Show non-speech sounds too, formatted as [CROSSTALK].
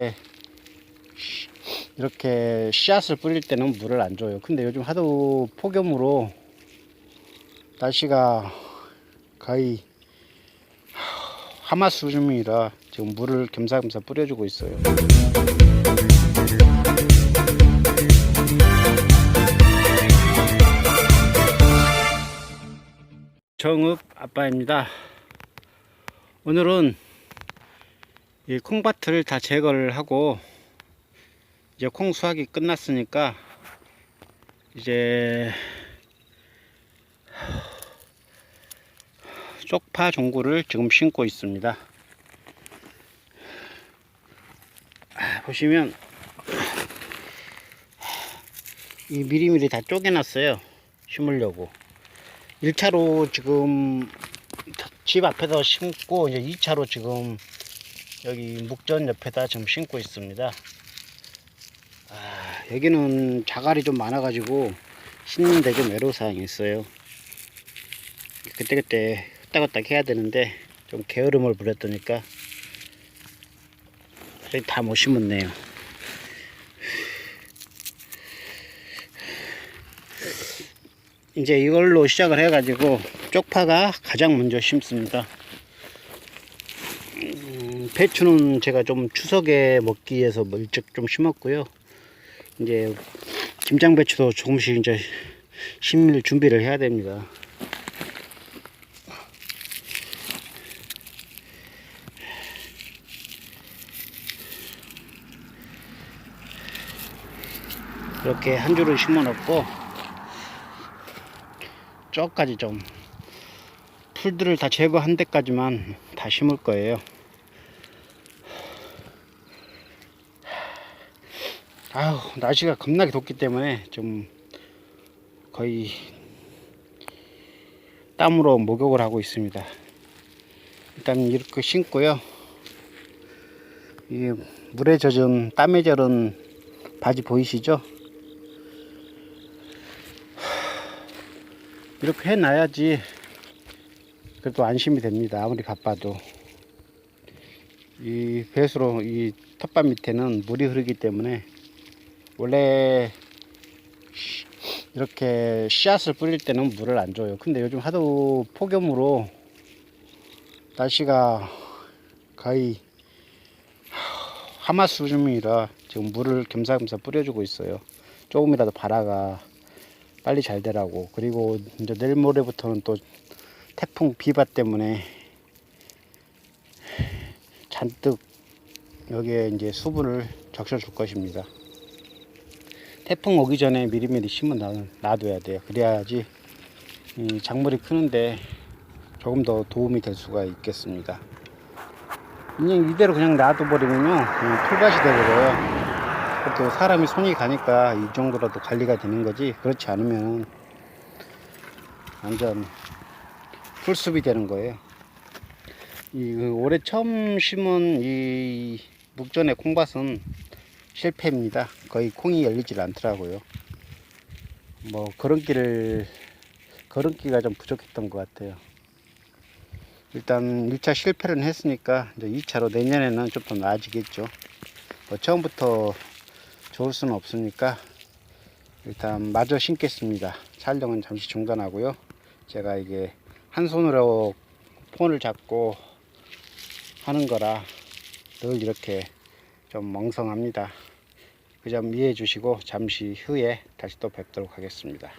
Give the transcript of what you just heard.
예. 씨- 이렇게 씨앗을 뿌릴 때는 물을 안 줘요. 근데 요즘 하도 폭염으로 날씨가 거의 하마 수준이라 지금 물을 겸사겸사 뿌려주고 있어요. 정읍 아빠입니다. 오늘은 이 콩밭을 다 제거를 하고 이제 콩 수확이 끝났으니까 이제 쪽파 종구를 지금 심고 있습니다. 아, 보시면 이 미리미리 다 쪼개놨어요. 심으려고. 1차로 지금 집 앞에서 심고 이제 2차로 지금 여기 묵전 옆에다 지금 심고 있습니다. 아, 여기는 자갈이 좀 많아가지고 심는데 좀 애로사항이 있어요. 그때그때 후딱후딱 해야 되는데 좀 게으름을 부렸더니까 다 못 심었네요. 이제 이걸로 시작을 해가지고 쪽파가 가장 먼저 심습니다. 음, 배추는 제가 좀 추석에 먹기 위해서 뭐 일찍 좀 심었고요. 이제 김장 배추도 조금씩 이제 심을 준비를 해야 됩니다. 이렇게 한 줄을 심어 놓고 저까지 좀 풀들을 다 제거한 데까지만 다 심을 거예요. 아우 날씨가 겁나게 덥기 때문에 좀 거의 땀으로 목욕을 하고 있습니다. 일단 이렇게 심고요. 이 물에 젖은 땀에 젖은 바지 보이시죠? [SIGHS] 이렇게 해놔야지 그래도 안심이 됩니다. 아무리 바빠도 이 배수로 이 텃밭 밑에는 물이 흐르기 때문에 원래 씨- 이렇게 씨앗을 뿌릴 때는 물을 안 줘요. 근데 요즘 하도 폭염으로 날씨가 거의 하마 수준이라 지금 물을 겸사겸사 뿌려주고 있어요. 조금이라도 바라가 빨리 잘 되라고. 그리고 이제 내일 모레부터는 또 태풍 비바 때문에 잔뜩 여기에 이제 수분을 적셔줄 것입니다. 태풍 오기 전에 미리미리 놔- 놔둬야 돼요. 그래야지 이 작물이 크는데 조금 더 도움이 될 수가 있겠습니다. 그냥 이대로 그냥 놔둬버리면요, 그냥 풀밭이 되버려요. 그래도 사람이 손이 가니까 이 정도라도 관리가 되는 거지, 그렇지 않으면 완전 풀숲이 되는 거예요. 이그 올해 처음 심은 이 묵전의 콩밭은 실패입니다. 거의 콩이 열리질 않더라고요. 뭐 걸음길을 걸음기가 좀 부족했던 것 같아요. 일단 1차 실패를 했으니까 이제 2차로 내년에는 좀 더 나아지겠죠. 뭐 처음부터 좋을 수는 없으니까 일단 마저 심겠습니다. 촬영은 잠시 중단하고요. 제가 이게 한 손으로 폰을 잡고 하는 거라 늘 이렇게 좀 멍성합니다. 그 점 이해해 주시고 잠시 후에 다시 또 뵙도록 하겠습니다.